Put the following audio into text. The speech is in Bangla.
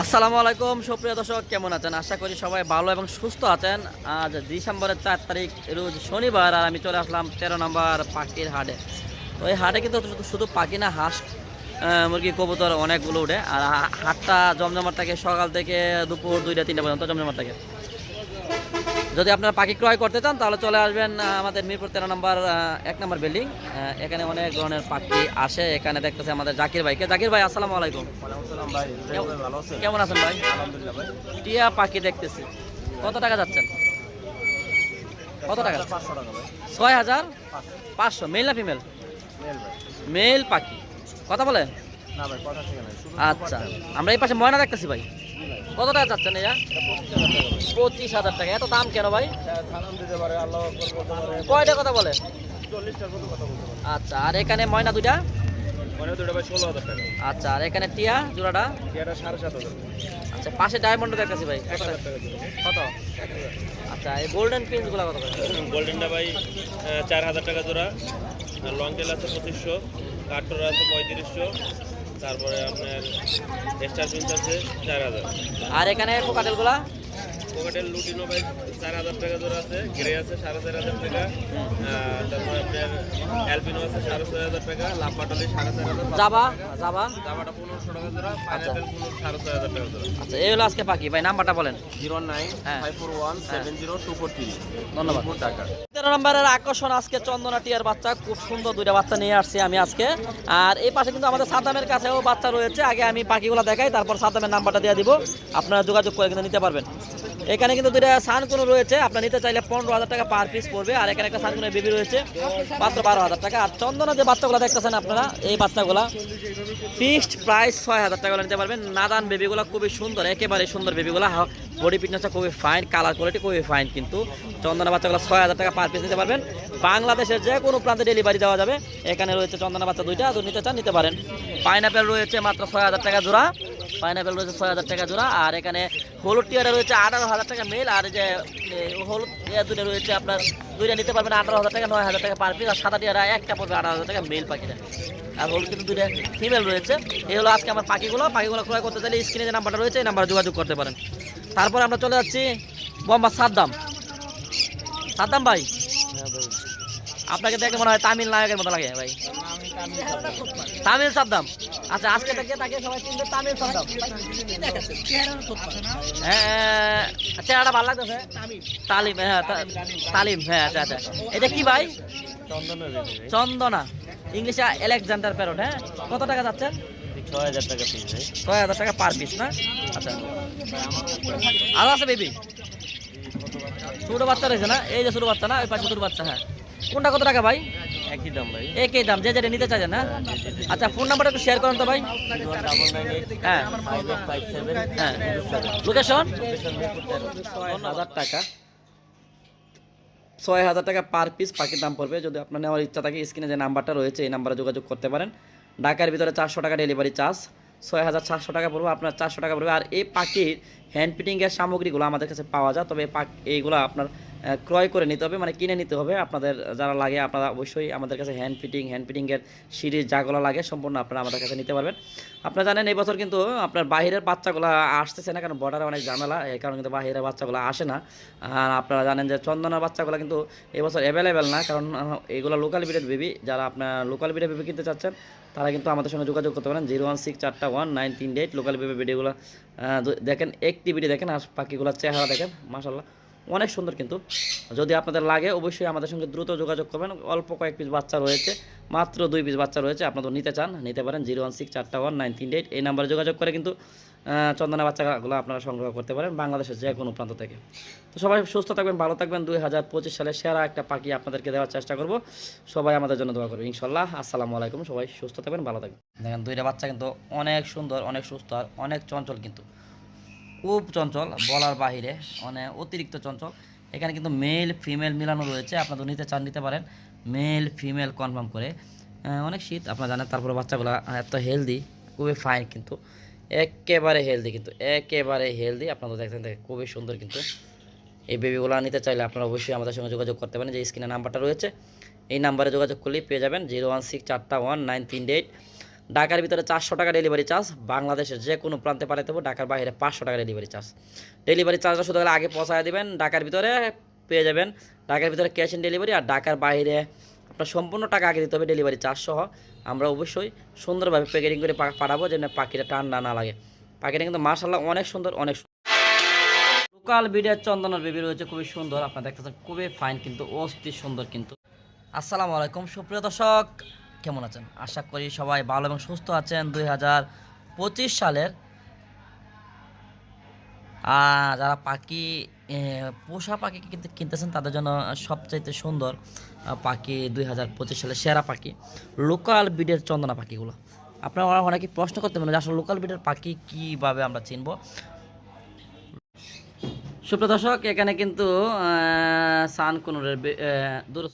আসসালামু আলাইকুম, সুপ্রিয় দর্শক, কেমন আছেন? আশা করি সবাই ভালো এবং সুস্থ আছেন। আজ ডিসেম্বরের চার তারিখ, রোজ শনিবার, আর আমি চলে আসলাম তেরো নম্বর পাখির হাটে। তো এই হাটে কিন্তু শুধু- পাখি না, হাঁস মুরগি, কবুতর অনেকগুলো উঠে। আর হাটটা জমজমার থাকে সকাল থেকে দুপুর দুইটা, তিনটা পর্যন্ত জমজমার থাকে। যদি আপনারা পাখি ক্রয় করতে চান তাহলে চলে আসবেন আমাদের মিরপুর তেরো নম্বর এক নম্বর বিল্ডিং। এখানে অনেক ধরনের পাখি আসে। এখানে দেখতেছে আমাদের জাকির ভাইকে। জাকির ভাই আসসালামু আলাইকুম। ভাই। কেমন- আছেন? কেমন আছেন ভাই? টিয়া পাখি দেখতেছি। কত টাকা যাচ্ছেন? কত টাকা ছয় হাজার পাঁচশো। মেল না ফিমেল? মেল পাখি। কথা বলে না ভাই কথা ঠিক নাই। শুধু আচ্ছা। আমরা এই পাশে ময়না দেখতেছি ভাই। কত টাকা চাচ্ছেন এরা পঁচিশ হাজার টাকা। এত দাম কেন ভাই? কয়টা কথা বলে? আচ্ছা আর এখানে ময়না দুইটা? ভাই আচ্ছা আর এখানে টিয়া জোড়াটা? আচ্ছা পাশে ডায়মন্ড দেখতেছি ভাই এক কত? আচ্ছা এই গোল্ডেন পিন্সগুলো কত করে? গোল্ডেনটা ভাই চার হাজার টাকা জোড়া। লং টেল আছে পঁচিশশো কাঠোর আছে পঁয়ত্রিশশো। তারপরে আপনার স্টার প্রিন্স আছে চার হাজার। আর এখানে কোকাটেলগুলা? কোকাটেল লুটিনো ভাই চার হাজার টাকা জোড়া আছে গ্রে আছে সাড়ে চার হাজার টাকা তারপরে আপনার অ্যালপিনো আছে সাড়ে ছয় হাজার টাকা লাম্বাটলি সাড়ে চার হাজার জাবা জাবা? জামাটা পনেরোশো টাকা জোড়া পাইনাপেল পনেরো সাড়ে ছয় হাজার টাকা জোড়া। আচ্ছা এই হলো আজকে পাখি। ভাই নাম্বারটা বলেন। জিরো নাইন হ্যাঁ। Five four one seven zero two four three. ধন্যবাদ। টাকা। তেরো নম্বরের আকর্ষণ আজকে চন্দনা টিয়ার বাচ্চা। খুব সুন্দর দুইটা বাচ্চা নিয়ে আসছি আমি আজকে। আর এই পাশে কিন্তু আমাদের সাদামের কাছেও বাচ্চা রয়েছে। আগে আমি পাখিগুলো দেখাই, তারপর সাদামের নাম্বারটা দিয়ে দিব। আপনারা যোগাযোগ করে কিন্তু নিতে পারবেন। এখানে কিন্তু দুইটা সানকুনো রয়েছে। আপনার নিতে চাইলে পনেরো হাজার টাকা পার পিস পড়বে। আর এখানে একটা সানকুনের বেবি রয়েছে, মাত্র বারো হাজার টাকা। আর চন্দনা যে বাচ্চাগুলো দেখতেছেন আপনারা, এই বাচ্চাগুলা ফিক্সড প্রাইস ছয় হাজার টাকা নিতে পারবেন। নাদান বেবিগুলো খুবই সুন্দর, একেবারে সুন্দর বেবিগুলো বডি ফিটনেসটা খুবই ফাইন কালার কোয়ালিটি খুবই ফাইন কিন্তু চন্দনা বাচ্চাগুলো ছয় হাজার টাকা পার পিস নিতে পারবেন। বাংলাদেশের যে কোনো প্রান্তে ডেলিভারি দেওয়া যাবে। এখানে রয়েছে চন্দনা বাচ্চা দুইটা নিতে চান নিতে পারেন। পাইনাপেল রয়েছে মাত্র ছয় হাজার টাকা জোড়া। পাইনাপেল রয়েছে ছয় হাজার টাকা জোড়া, আর এখানে হলুদ টিয়ারে রয়েছে আঠারো হাজার টাকা মেল আর যে হলুদ টিয়ার দুটো রয়েছে আপনার, দুইটা নিতে পারবেন আঠারো হাজার টাকা, নয় হাজার টাকা পার পিস আর সাদা টিয়ারা একটা পড়বে আঠারো হাজার টাকা মেল পাখিটা আর হলুদ কিন্তু দুইটা ফিমেল রয়েছে। এই হলো আজকে আমার পাখিগুলো। পাখিগুলো ক্রয় করতে চাইলে স্ক্রিনে যে নাম্বারটা রয়েছে, এই নাম্বারে যোগাযোগ করতে পারেন। তারপর আমরা চলে যাচ্ছি মোহাম্মদ সাদ্দাম। সাদ্দাম ভাই, আপনাকে দেখে মনে হয় তামিল নায়কের মতো লাগে ভাই। তামিল সাদ্দাম। আচ্ছা আজকে থেকে তাকে সবাই চিনবে, তামিল সাদ্দাম হ্যাঁ চেহারাটা ভালো লাগতেছে। তালিম হ্যাঁ তালিম হ্যাঁ আচ্ছা আচ্ছা। এটা কি ভাই? চন্দনা। ইংলিশে আলেকজান্ডার প্যারট হ্যাঁ? কত টাকা যাচ্ছে? ছয় হাজার টাকা পিস ছয় হাজার টাকা পার পিস, না? আচ্ছা। আরও আছে বেবি? ছোট বাচ্চা রয়েছে না? এই যে ছোট বাচ্চা না? ওই পাশে ছোট বাচ্চা হ্যাঁ। কোনটা কত টাকা ভাই? একই দাম ভাই। একই দাম যে যেটা নিতে চাইছেন না? আচ্ছা ফোন নাম্বারটা একটু শেয়ার করেন তো ভাই। এইট হ্যাঁ। হ্যাঁ। লোকেশন হাজার টাকা। ছয় হাজার টাকা পার পিস পাখির দাম পড়বে। যদি আপনার নেওয়ার ইচ্ছা থাকে স্ক্রিনে যে নাম্বারটা রয়েছে এই নাম্বারে যোগাযোগ করতে পারেন। ঢাকার ভিতরে চারশো টাকা ডেলিভারি চার্জ ছয় হাজার চারশো টাকা পড়বে আপনার চারশো টাকা পড়বে। আর এই পাখির হ্যান্ড ফিটিংয়ের সামগ্রীগুলো আমাদের কাছে পাওয়া যায়। তবে এই পাখ এইগুলো আপনার ক্রয় করে নিতে হবে মানে কিনে নিতে হবে। আপনাদের যারা লাগে আপনারা অবশ্যই আমাদের কাছে হ্যান্ড ফিটিং হ্যান্ড ফিটিংয়ের সিরিজ যাগুলো লাগে সম্পূর্ণ আপনারা আমাদের কাছে নিতে পারবেন। আপনারা জানেন এই বছর কিন্তু আপনার বাইরের বাচ্চাগুলো আসতেছে না কারণ বর্ডারে অনেক ঝামেলা এই কারণে কিন্তু বাইরের বাচ্চাগুলো আসে না। আর আপনারা জানেন যে চন্দনার বাচ্চাগুলো কিন্তু এবছর অ্যাভেলেবেল না কারণ আহ, এইগুলো লোকাল বিডের বেবি যারা আপনার লোকাল বিডের বেবি কিনতে চাচ্ছেন তারা কিন্তু আমাদের সঙ্গে যোগাযোগ করতে পারেন। জিরো ওয়ান সিক্স চারটা ওয়ান নাইন তিন এইট লোকাল বেবি ভিডিওগুলো দেখেন একটি ভিডিও দেখেন আর বাকিগুলোর চেহারা দেখেন মাসাল্লাহ অনেক সুন্দর কিন্তু। যদি আপনাদের লাগে, অবশ্যই আমাদের সঙ্গে দ্রুত যোগাযোগ করবেন। অল্প কয়েক পিস বাচ্চা রয়েছে, মাত্র দুই পিস বাচ্চা রয়েছে আপনাদের নিতে চান, নিতে পারেন জিরো ওয়ান সিক্স চারটা ওয়ান নাইন তিন এইট এই নাম্বারে যোগাযোগ করে কিন্তু চন্দনা বাচ্চাগুলো আপনারা সংগ্রহ করতে পারেন বাংলাদেশের যে কোনো প্রান্ত থেকে। তো সবাই সুস্থ থাকবেন, ভালো থাকবেন। দুই হাজার পঁচিশ সালে সেরা একটা পাখি আপনাদেরকে দেওয়ার চেষ্টা করব। সবাই আমাদের জন্য দোয়া করবে ইনশাল্লাহ। আসসালামু আলাইকুম, সবাই সুস্থ থাকবেন, ভালো থাকবেন। দেখেন, দুইটা বাচ্চা কিন্তু অনেক সুন্দর, অনেক সুস্থ আর অনেক চঞ্চল কিন্তু। খুব চঞ্চল বলার বাহিরে মানে অতিরিক্ত চঞ্চল। এখানে কিন্তু মেল ফিমেল মিলানো রয়েছে আপনাদের নিতে চান, নিতে পারেন। মেল ফিমেল কনফার্ম করে। অনেক শীত, আপনারা জানেন, তারপরে বাচ্চাগুলো এত হেলদি খুবই ফাইন কিন্তু। একেবারে হেলদি কিন্তু, একেবারে হেলদি আপনারা দেখতেন দেখেন, খুবই সুন্দর কিন্তু। এই বেবিগুলো নিতে চাইলে আপনারা অবশ্যই আমাদের সঙ্গে যোগাযোগ করতে পারেন। যে স্ক্রিনে নাম্বারটা রয়েছে, এই নাম্বারে যোগাযোগ করলেই পেয়ে যাবেন। জিরো ওয়ান সিক্স চারটা ওয়ান নাইন তিন এইট ঢাকার ভিতরে চারশো টাকা ডেলিভারি চার্জ বাংলাদেশের যে কোনো প্রান্তে পাঠাতে হবে ঢাকার বাইরে পাঁচশো টাকা ডেলিভারি চার্জ ডেলিভারি চার্জটা শুধু আগে পৌঁছায় দেবেন, ঢাকার ভিতরে পেয়ে যাবেন। ঢাকার ভিতরে ক্যাশ অন ডেলিভারি আর ঢাকার বাইরে আপনার সম্পূর্ণ টাকা আগে দিতে হবে ডেলিভারি চার্জ সহ। আমরা অবশ্যই সুন্দরভাবে প্যাকেটিং করে পাঠাবো যেন পাখিটা ঠান্ডা না লাগে। পাখিটা কিন্তু মার্শাল্লাহ অনেক সুন্দর, অনেক লোকাল বিডের চন্দনের বেবি রয়েছে, খুবই সুন্দর। আপনারা দেখতেছেন, খুবই ফাইন কিন্তু অস্থির সুন্দর কিন্তু। আসসালামু আলাইকুম, সুপ্রিয় দর্শক। কেমন আছেন? আশা করি সবাই ভালো এবং সুস্থ আছেন দুই হাজার পঁচিশ সালের। যারা পাখি পোষা পাখি কিন্তু, কিনতেছেন তাদের জন্য সবচাইতে সুন্দর পাখি দুই হাজার পঁচিশ সালের সেরা পাখি লোকাল বিডের চন্দনা পাখিগুলো। আপনারা অনেকে প্রশ্ন করতে পারেন যে আসলে লোকাল বিডের পাখি কীভাবে আমরা চিনব? সুপ্রিয় দর্শক, এখানে কিন্তু সান কুনুরের দূর